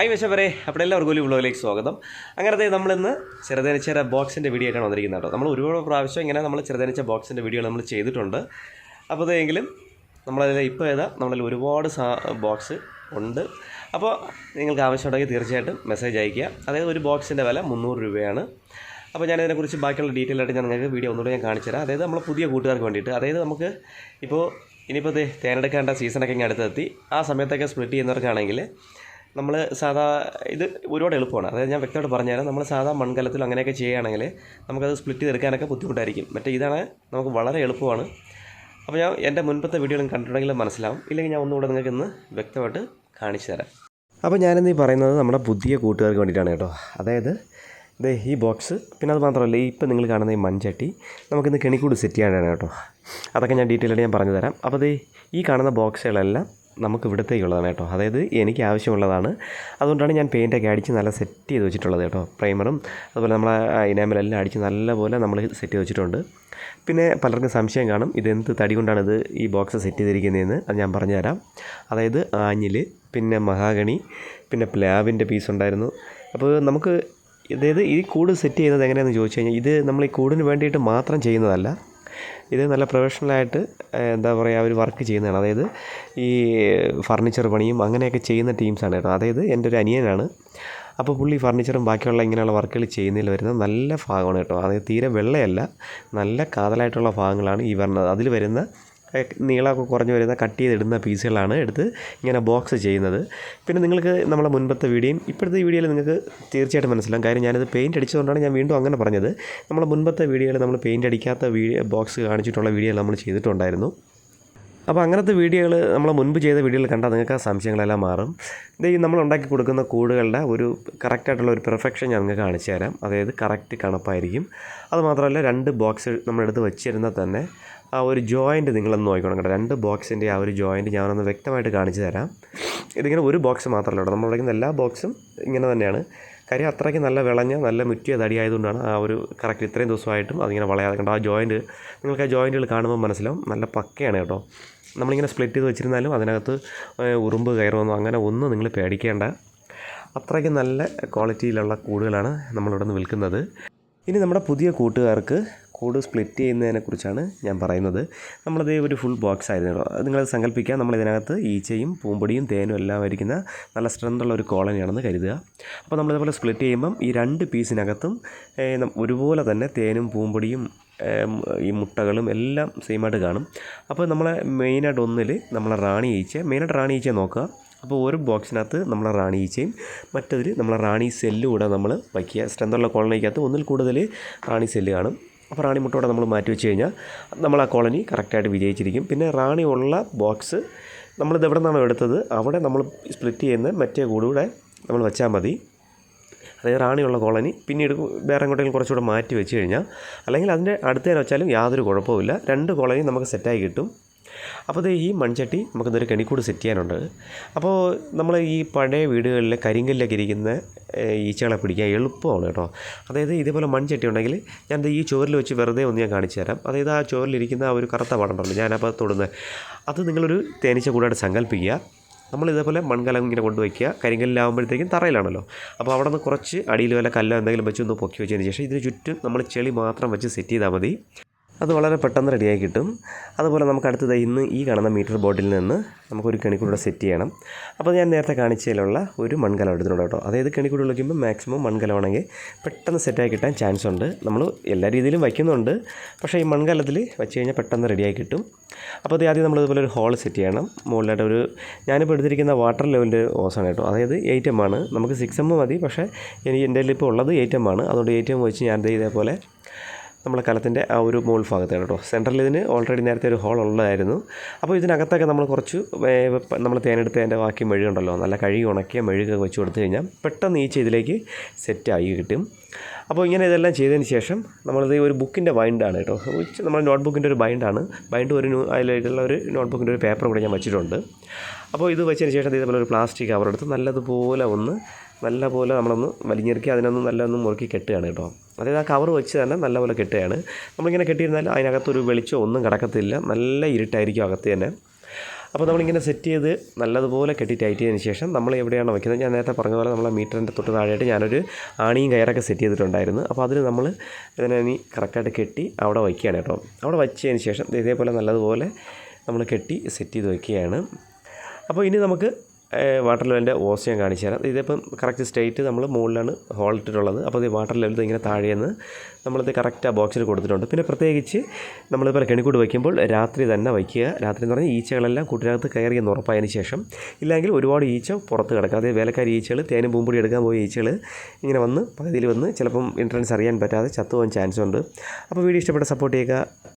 Hi വിശവരെ അപ്പോൾ എല്ലാവർക്കും ഒരു വ്ലോഗിലേക്ക് സ്വാഗതം. അങ്ങനത്തെ നമ്മളിന്ന് ചെറുതനിച്ച ബോക്സിന്റെ വീഡിയോ ആയിട്ടാണ് വന്നിരിക്കുന്നത് കേട്ടോ. നമ്മൾ ഒരുപാട് പ്രാവശ്യം ഇങ്ങനെ നമ്മൾ ചെറുതനിച്ച ബോക്സിന്റെ വീഡിയോ നമ്മൾ ചെയ്തിട്ടുണ്ട്. അപ്പോൾ അതെങ്കിലും നമ്മളതിൽ ഇപ്പോൾ ഏതാ നമ്മളിൽ ഒരുപാട് ബോക്സ് ഉണ്ട്. അപ്പോൾ നിങ്ങൾക്ക് ആവശ്യമുണ്ടെങ്കിൽ തീർച്ചയായിട്ടും മെസ്സേജ് അയയ്ക്കുക. അതായത് ഒരു ബോക്സിന്റെ വില മുന്നൂറ് രൂപയാണ്. അപ്പോൾ ഞാൻ ഇതിനെക്കുറിച്ച് ബാക്കിയുള്ള ഡീറ്റെയിൽ ആയിട്ട് ഞാൻ നിങ്ങൾക്ക് വീഡിയോ ഒന്നുകൂടെ ഞാൻ കാണിച്ചു തരാം. അതായത് നമ്മൾ പുതിയ കൂട്ടുകാർക്ക് വേണ്ടിയിട്ട്. അതായത് നമുക്ക് ഇപ്പോൾ ഇനിയിപ്പോൾ തേനെടുക്കേണ്ട സീസണൊക്കെ ഇങ്ങനെ അടുത്തെത്തി. ആ സമയത്തൊക്കെ സ്പ്ലിറ്റ് ചെയ്യുന്നവർക്കാണെങ്കിൽ നമ്മൾ സാധാ ഇത് ഒരുപാട് എളുപ്പമാണ്. അതായത് ഞാൻ വ്യക്തമായിട്ട് പറഞ്ഞുതരാം. നമ്മൾ സാധാ മൺകലത്തിൽ അങ്ങനെയൊക്കെ ചെയ്യുകയാണെങ്കിൽ നമുക്കത് സ്പ്ലിറ്റ് ചെയ്തെടുക്കാനൊക്കെ ബുദ്ധിമുട്ടായിരിക്കും. മറ്റേ ഇതാണ് നമുക്ക് വളരെ എളുപ്പമാണ്. അപ്പോൾ ഞാൻ എന്റെ മുൻപത്തെ വീഡിയോ കണ്ടിട്ടുണ്ടെങ്കിൽ മനസ്സിലാവും. ഇല്ലെങ്കിൽ ഞാൻ ഒന്നുകൂടെ നിങ്ങൾക്ക് ഇന്ന് വ്യക്തമായിട്ട് കാണിച്ചു തരാം. അപ്പോൾ ഞാനിന്ന് ഈ പറയുന്നത് നമ്മുടെ പുതിയ കൂട്ടുകാർക്ക് വേണ്ടിയിട്ടാണ് കേട്ടോ. അതായത് ഇതേ ഈ ബോക്സ് പിന്നെ അത് മാത്രമല്ല ഈ ഇപ്പം നിങ്ങൾ കാണുന്ന ഈ മൺചട്ടി നമുക്കിന്ന് കെണിക്കൂട് സെറ്റ് ചെയ്യാനാണ് കേട്ടോ. അതൊക്കെ ഞാൻ ഡീറ്റെയിൽ ആയിട്ട് ഞാൻ പറഞ്ഞു തരാം അപ്പോൾ ഈ കാണുന്ന ബോക്സുകളെല്ലാം നമുക്ക് ഇവിടത്തേക്കുള്ളതാണ് കേട്ടോ. അതായത് എനിക്ക് ആവശ്യമുള്ളതാണ്. അതുകൊണ്ടാണ് ഞാൻ പെയിന്റൊക്കെ അടിച്ച് നല്ല സെറ്റ് ചെയ്ത് വെച്ചിട്ടുള്ളത് കേട്ടോ. പ്രൈമറും അതുപോലെ നമ്മളെ ഇനാമലെല്ലാം അടിച്ച് നല്ലപോലെ നമ്മൾ സെറ്റ് ചെയ്ത് വെച്ചിട്ടുണ്ട്. പിന്നെ പലർക്കും സംശയം കാണും ഇതെന്ത് തടി കൊണ്ടാണ് ഇത് ഈ ബോക്സ് സെറ്റ് ചെയ്തിരിക്കുന്നതെന്ന്. അത് ഞാൻ പറഞ്ഞുതരാം. അതായത് ആഞ്ഞിൽ പിന്നെ മഹാഗണി പിന്നെ പ്ലാവിന്റെ പീസ് ഉണ്ടായിരുന്നു. അപ്പോൾ നമുക്ക് അതായത് ഈ കൂട് സെറ്റ് ചെയ്യുന്നത് എങ്ങനെയാണെന്ന് ചോദിച്ചു കഴിഞ്ഞാൽ ഇത് നമ്മൾ ഈ കൂടിന് വേണ്ടിയിട്ട് മാത്രം ചെയ്യുന്നതല്ല. ഇത് നല്ല പ്രൊഫഷണലായിട്ട് എന്താ പറയുക അവർ വർക്ക് ചെയ്യുന്നതാണ്. അതായത് ഈ ഫർണിച്ചർ പണിയും അങ്ങനെയൊക്കെ ചെയ്യുന്ന ടീംസാണ് കേട്ടോ. അതായത് എന്റെ ഒരു അനിയനാണ്. അപ്പോൾ പുള്ളി ഫർണിച്ചറും ബാക്കിയുള്ള ഇങ്ങനെയുള്ള വർക്കുകൾ ചെയ്യുന്നതിൽ വരുന്ന നല്ല ഭാഗമാണ് കേട്ടോ. അതായത് തീരെ വെള്ളയല്ല നല്ല കാതലായിട്ടുള്ള ഭാഗങ്ങളാണ് ഈ വരുന്നത്. അതിൽ വരുന്ന നീളമൊക്കെ കുറഞ്ഞു വരുന്ന കട്ട് ചെയ്തിടുന്ന പീസുകളാണ് എടുത്ത് ഇങ്ങനെ ബോക്സ് ചെയ്യുന്നത്. പിന്നെ നിങ്ങൾക്ക് നമ്മളെ മുൻപത്തെ വീഡിയോയും ഇപ്പോഴത്തെ വീഡിയോയിൽ നിങ്ങൾക്ക് തീർച്ചയായിട്ടും മനസ്സിലാവും. കാര്യം ഞാനത് പെയിന്റ് അടിച്ചതുകൊണ്ടാണ് ഞാൻ വീണ്ടും അങ്ങനെ പറഞ്ഞത്. നമ്മളെ മുൻപത്തെ വീഡിയോയിൽ നമ്മൾ പെയിന്റ് അടിക്കാത്ത വീഡിയോ ബോക്സ് കാണിച്ചിട്ടുള്ള വീഡിയോ നമ്മൾ ചെയ്തിട്ടുണ്ടായിരുന്നു. അപ്പോൾ അങ്ങനത്തെ വീഡിയോകൾ നമ്മൾ മുൻപ് ചെയ്ത വീഡിയോകൾ കണ്ടാൽ നിങ്ങൾക്ക് ആ സംശയങ്ങളെല്ലാം മാറും. ഇത് നമ്മൾ ഉണ്ടാക്കി കൊടുക്കുന്ന കൂടുകളുടെ ഒരു കറക്റ്റായിട്ടുള്ള ഒരു പെർഫെക്ഷൻ ഞാൻ നിങ്ങൾക്ക് കാണിച്ചു തരാം. അതായത് കറക്റ്റ് കണപ്പായിരിക്കും. അതുമാത്രമല്ല രണ്ട് ബോക്സ് നമ്മളെടുത്ത് വെച്ചിരുന്നാൽ തന്നെ ആ ഒരു ജോയിന്റ് നിങ്ങളൊന്ന് നോക്കിക്കോണം കേട്ടോ. രണ്ട് ബോക്സിന്റെ ആ ഒരു ജോയിന്റ് ഞാനൊന്ന് വ്യക്തമായിട്ട് കാണിച്ചു തരാം. ഇതിങ്ങനെ ഒരു ബോക്സ് മാത്രമല്ല കേട്ടോ. നമ്മൾ വിളിക്കുന്ന എല്ലാ ബോക്സും ഇങ്ങനെ തന്നെയാണ്. കാര്യം അത്രയ്ക്ക് നല്ല വിളഞ്ഞ നല്ല മുറ്റിയ തടി ആയതുകൊണ്ടാണ് ആ ഒരു കറക്റ്റ് ഇത്രയും ദിവസമായിട്ടും അതിങ്ങനെ വളയാതെ കണ്ടോ ആ ജോയിന്റ് നിങ്ങൾക്ക് ആ ജോയിന്റുകൾ കാണുമ്പോൾ മനസ്സിലാവും നല്ല പക്കയാണ് കേട്ടോ. നമ്മളിങ്ങനെ സ്പ്ലിറ്റ് ചെയ്ത് വെച്ചിരുന്നാലും അതിനകത്ത് ഉറുമ്പ് കയറുമെന്നോ അങ്ങനെ ഒന്നും നിങ്ങൾ പേടിക്കേണ്ട. അത്രയ്ക്ക് നല്ല ക്വാളിറ്റിയിലുള്ള കൂടുകളാണ് നമ്മളിവിടെ നിന്ന് വിൽക്കുന്നത്. ഇനി നമ്മുടെ പുതിയ കൂട്ടുകാർക്ക് കൂട് സ്പ്ലിറ്റ് ചെയ്യുന്നതിനെക്കുറിച്ചാണ് ഞാൻ പറയുന്നത്. നമ്മളത് ഒരു ഫുൾ ബോക്സ് ആയിരുന്നു. നിങ്ങൾ സങ്കല്പിക്കുക നമ്മൾ ഇതിനകത്ത് ഈച്ചയും പൂമ്പൊടിയും തേനും എല്ലാം ഇരിക്കുന്ന നല്ല സ്ട്രെങ്തുള്ള ഒരു കോളനിയാണെന്ന് കരുതുക. അപ്പോൾ നമ്മളിതുപോലെ സ്പ്ലിറ്റ് ചെയ്യുമ്പം ഈ രണ്ട് പീസിനകത്തും ഒരുപോലെ തന്നെ തേനും പൂമ്പൊടിയും ഈ മുട്ടകളും എല്ലാം സെയിമായിട്ട് കാണും. അപ്പോൾ നമ്മളെ മെയിനായിട്ട് ഒന്നിൽ നമ്മളെ റാണി ഈച്ച. മെയിനായിട്ട് റാണി ഈച്ച നോക്കുക. അപ്പോൾ ഒരു ബോക്സിനകത്ത് നമ്മളെ റാണി ഈച്ചയും മറ്റതിൽ നമ്മളെ റാണി സെല്ലും കൂടെ നമ്മൾ വയ്ക്കുക. സ്ട്രെങ്തുള്ള കോളനിക്കകത്ത് ഒന്നിൽ കൂടുതൽ റാണി സെല്ല് കാണും. അപ്പോൾ റാണി നമ്മൾ മാറ്റി വെച്ച് കഴിഞ്ഞാൽ നമ്മൾ ആ കോളനി കറക്റ്റായിട്ട് വിജയിച്ചിരിക്കും. പിന്നെ റാണി ഉള്ള ബോക്സ് നമ്മളിത് എവിടെ നിന്നാണോ എടുത്തത്? അവിടെ നമ്മൾ സ്പ്ലിറ്റ് ചെയ്യുന്ന മറ്റേ കൂടെ നമ്മൾ വെച്ചാൽ മതി. അതായത് റാണിയുള്ള കോളനി പിന്നീട് വേറെ എങ്ങോട്ടെങ്കിലും കുറച്ചുകൂടെ മാറ്റി വെച്ച് കഴിഞ്ഞാൽ അല്ലെങ്കിൽ അതിന്റെ അടുത്തേനെ വെച്ചാലും യാതൊരു കുഴപ്പമില്ല രണ്ട് കോളനി നമുക്ക് സെറ്റായി കിട്ടും. അപ്പോൾ ഈ മൺചട്ടി നമുക്കിതൊരു കെണിക്കൂട് സെറ്റ് ചെയ്യാനുണ്ട്. അപ്പോൾ നമ്മൾ ഈ പഴയ വീടുകളിലെ കരിങ്കല്ലൊക്കെ ഇരിക്കുന്ന ഈച്ചകളെ പിടിക്കാൻ എളുപ്പമാണ് കേട്ടോ. അതായത് ഇതേപോലെ മൺചട്ടി ഉണ്ടെങ്കിൽ ഞാൻ ഈ ചോറിൽ വെച്ച് വെറുതെ ഒന്ന് ഞാൻ കാണിച്ചു തരാം. അതായത് ആ ചോറിലിരിക്കുന്ന ആ ഒരു കറുത്ത പാടുണ്ടല്ലോ ഞാനപ്പോൾ തൊടുന്നത് അത് നിങ്ങളൊരു തേനീച്ച കൂടായിട്ട് സങ്കല്പിക്കുക. നമ്മൾ ഇതേപോലെ മൺകലം ഇങ്ങനെ കൊണ്ടുവയ്ക്കുക. കരിങ്കല്ലാകുമ്പോഴത്തേക്കും തറയിലാണല്ലോ. അപ്പോൾ അവിടെ നിന്ന് കുറച്ച് അടിയിൽ വല്ല കല്ലോ എന്തെങ്കിലും വെച്ച് ഒന്ന് പൊക്കി വെച്ചതിന് ശേഷം ഇതിന് ചുറ്റും നമ്മൾ ചെളി മാത്രം വെച്ച് സെറ്റ് ചെയ്താൽ മതി. അത് വളരെ പെട്ടെന്ന് റെഡിയായി കിട്ടും. അതുപോലെ നമുക്ക് അടുത്തത് ഇന്ന് ഈ കാണുന്ന മീറ്റർ ബോട്ടിൽ നിന്ന് നമുക്കൊരു കെണിക്കൂടെ സെറ്റ് ചെയ്യണം. അപ്പോൾ ഞാൻ നേരത്തെ കാണിച്ചതിലുള്ള ഒരു മൺകലം എടുത്തിട്ടുണ്ട് കേട്ടോ. അതായത് കെണിക്കൂടെ വയ്ക്കുമ്പോൾ മാക്സിമം മൺകലമാണെങ്കിൽ പെട്ടെന്ന് സെറ്റായി കിട്ടാൻ ചാൻസ് ഉണ്ട്. നമ്മൾ എല്ലാ രീതിയിലും വയ്ക്കുന്നുണ്ട്. പക്ഷേ ഈ മൺകലത്തിൽ വെച്ച് കഴിഞ്ഞാൽ പെട്ടെന്ന് റെഡിയായി കിട്ടും. അപ്പോൾ അത് ആദ്യം നമ്മളിതുപോലെ ഒരു ഹോൾ സെറ്റ് ചെയ്യണം. മുകളിലായിട്ട് ഒരു ഞാനിപ്പോൾ എടുത്തിരിക്കുന്ന വാട്ടർ ലെവലിന്റെ ഓസാണ് കേട്ടോ. അതായത് എയ്റ്റ് എം ആണ്. നമുക്ക് സിക്സ് എം മതി. പക്ഷേ എനിക്ക് എന്റെ ഇപ്പോൾ ഉള്ളത് എയ്റ്റ് എം ആണ്. അതുകൊണ്ട് എയ്റ്റ് എം വെച്ച് ഞാൻ ഇതേപോലെ നമ്മളെ കലത്തിന്റെ ആ ഒരു മോൾ ഭാഗത്താണ് കേട്ടോ. സെൻട്രൽ ഇതിന് ഓൾറെഡി നേരത്തെ ഒരു ഹോൾ ഉള്ളതായിരുന്നു. അപ്പോൾ ഇതിനകത്തൊക്കെ നമ്മൾ കുറച്ച് നമ്മൾ തേനെടുത്ത് അതിന്റെ ബാക്കി മെഴുകുണ്ടല്ലോ. നല്ല കഴുകി ഉണക്കിയ മെഴുകൊക്കെ വെച്ച് കൊടുത്തു കഴിഞ്ഞാൽ പെട്ടെന്ന് ഈ ഇതിലേക്ക് സെറ്റായി കിട്ടും. അപ്പോൾ ഇങ്ങനെ ഇതെല്ലാം ചെയ്തതിന് ശേഷം നമ്മളിത് ഒരു ബുക്കിന്റെ ബൈൻഡാണ് കേട്ടോ. നമ്മുടെ നോട്ട് ബുക്കിന്റെ ഒരു ബൈൻഡാണ് ബൈൻഡ് ഒരു അതിലായിട്ടുള്ള ഒരു നോട്ട് ബുക്കിന്റെ ഒരു പേപ്പർ കൂടെ ഞാൻ വെച്ചിട്ടുണ്ട്. അപ്പോൾ ഇത് വെച്ചതിന് ശേഷം ഇതേപോലെ ഒരു പ്ലാസ്റ്റിക് കവർ എടുത്ത് നല്ലതുപോലെ ഒന്ന് നല്ലപോലെ നമ്മളൊന്ന് വലിഞ്ഞിറക്കി അതിനൊന്ന് നല്ല ഒന്ന് മുറുക്കി കെട്ടുകയാണ് കേട്ടോ. അതായത് ആ കവർ വെച്ച് തന്നെ നല്ലപോലെ കെട്ടുകയാണ്. നമ്മളിങ്ങനെ കെട്ടിയിരുന്നാൽ അതിനകത്തൊരു വെളിച്ചോ ഒന്നും കിടക്കത്തില്ല. നല്ല ഇരുട്ടായിരിക്കും അകത്ത് തന്നെ. അപ്പോൾ നമ്മളിങ്ങനെ സെറ്റ് ചെയ്ത് നല്ലതുപോലെ കെട്ടി ടൈറ്റ് ശേഷം നമ്മൾ എവിടെയാണ് വയ്ക്കുന്നത് ഞാൻ നേരത്തെ പറഞ്ഞ പോലെ നമ്മളെ മീറ്ററിന്റെ തൊട്ട് താഴെയായിട്ട് ഞാനൊരു ആണിയും കയറൊക്കെ സെറ്റ് ചെയ്തിട്ടുണ്ടായിരുന്നു. അപ്പോൾ അതിന് നമ്മൾ ഇതിനെ ഇനി കറക്റ്റായിട്ട് കെട്ടി അവിടെ വയ്ക്കുകയാണ് കേട്ടോ. അവിടെ വച്ചതിന് ശേഷം ഇതേപോലെ നല്ലതുപോലെ നമ്മൾ കെട്ടി സെറ്റ് ചെയ്ത് വയ്ക്കുകയാണ്. അപ്പോൾ ഇനി നമുക്ക് വാട്ടർ ലെവലിന്റെ ഓസ് ഞാൻ കാണിച്ചു തരാം. ഇതിപ്പം കറക്റ്റ് സ്റ്റേറ്റ് നമ്മൾ മുകളിലാണ് ഹോൾ ഇട്ടിട്ടുള്ളത്. അപ്പോൾ ഈ വാട്ടർ ലെവൽ ഇങ്ങനെ താഴേന്ന് നമ്മളിത് കറക്റ്റ് ആ ബോക്സിൽ കൊടുത്തിട്ടുണ്ട്. പിന്നെ പ്രത്യേകിച്ച് നമ്മളിപ്പോൾ കെണിക്കൂട് വയ്ക്കുമ്പോൾ രാത്രി തന്നെ വയ്ക്കുക. രാത്രി എന്ന് പറഞ്ഞാൽ ഈച്ചകളെല്ലാം കൂട്ടിനകത്ത് കയറി എന്ന് ഉറപ്പായതിന് ശേഷം ഇല്ലെങ്കിൽ ഒരുപാട് ഈച്ച പുറത്ത് കിടക്കും. അതേ വേലക്കാരി ഈച്ചകൾ തേനും പൂമ്പൊടി എടുക്കാൻ പോയ ഈച്ചകൾ ഇങ്ങനെ വന്ന് പകുതിയിൽ വന്ന് ചിലപ്പം എൻട്രൻസ് അറിയാൻ പറ്റാതെ ചത്തുപോകാൻ ചാൻസ് ഉണ്ട്. അപ്പോൾ വീഡിയോ ഇഷ്ടപ്പെട്ട സപ്പോർട്ട് ചെയ്യുക.